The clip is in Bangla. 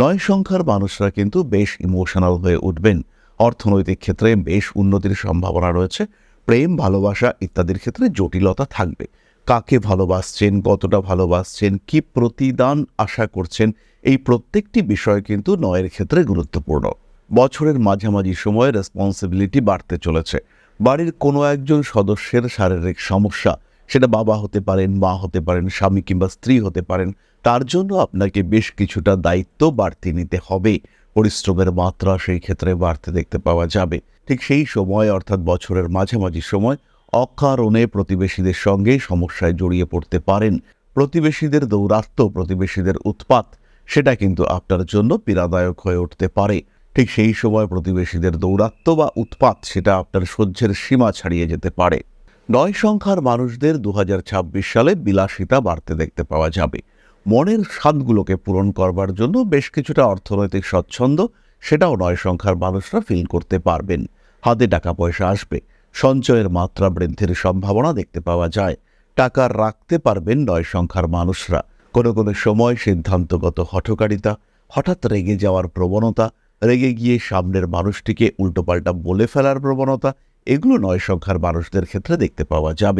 নয় সংখ্যার মানুষরা কিন্তু বেশ ইমোশনাল হয়ে উঠবেন। অর্থনৈতিক ক্ষেত্রে বেশ উন্নতির সম্ভাবনা রয়েছে, প্রেম, ভালোবাসা ইত্যাদির ক্ষেত্রে জটিলতা থাকবে। কাকে ভালোবাসছেন, কতটা ভালোবাসছেন, কি প্রতিদান আশা করছেন, এই প্রত্যেকটি বিষয় কিন্তু নয়ের ক্ষেত্রে গুরুত্বপূর্ণ। বছরের মাঝামাঝি সময়ে রেসপন্সিবিলিটি বাড়তে চলেছে। বাড়ির কোনো একজন সদস্যের শারীরিক সমস্যা সেটা বাবা হতে পারেন, মা হতে পারেন, স্বামী কিংবা স্ত্রী হতে পারেন, তার জন্য আপনাকে বেশ কিছুটা দায়িত্ব বাড়তি নিতে হবে। পরিশ্রমের মাত্রা সেই ক্ষেত্রে বাড়তে দেখতে পাওয়া যাবে। ঠিক সেই সময়, অর্থাৎ বছরের মাঝামাঝি সময়, অকারণে প্রতিবেশীদের সঙ্গে সমস্যায় জড়িয়ে পড়তে পারেন। প্রতিবেশীদের দৌরাত্ম্য, প্রতিবেশীদের উৎপাত, সেটা কিন্তু আপনার জন্য পীড়াদায়ক হয়ে উঠতে পারে। ঠিক সেই সময় প্রতিবেশীদের দৌরাত্ম্য বা উৎপাত, সেটা আপনার সহ্যের সীমা ছাড়িয়ে যেতে পারে। নয় সংখ্যার মানুষদের দু হাজার ছাব্বিশ সালে বিলাসিতা বাড়তে দেখতে পাওয়া যাবে। মনের স্বাদগুলোকে পূরণ করবার জন্য বেশ কিছুটা অর্থনৈতিক স্বচ্ছন্দ সেটাও নয় সংখ্যার মানুষরা ফিল করতে পারবেন। হাতে টাকা পয়সা আসবে, সঞ্চয়ের মাত্রা বৃদ্ধির সম্ভাবনা দেখতে পাওয়া যায়। টাকা রাখতে পারবেন নয় সংখ্যার মানুষরা। কোনো কোনো সময় সিদ্ধান্তগত হঠকারিতা, হঠাৎ রেগে যাওয়ার প্রবণতা, রেগে গিয়ে সামনের মানুষটিকে উল্টোপাল্টা বলে ফেলার প্রবণতা এগুলো নয় সংখ্যার মানুষদের ক্ষেত্রে দেখতে পাওয়া যাবে।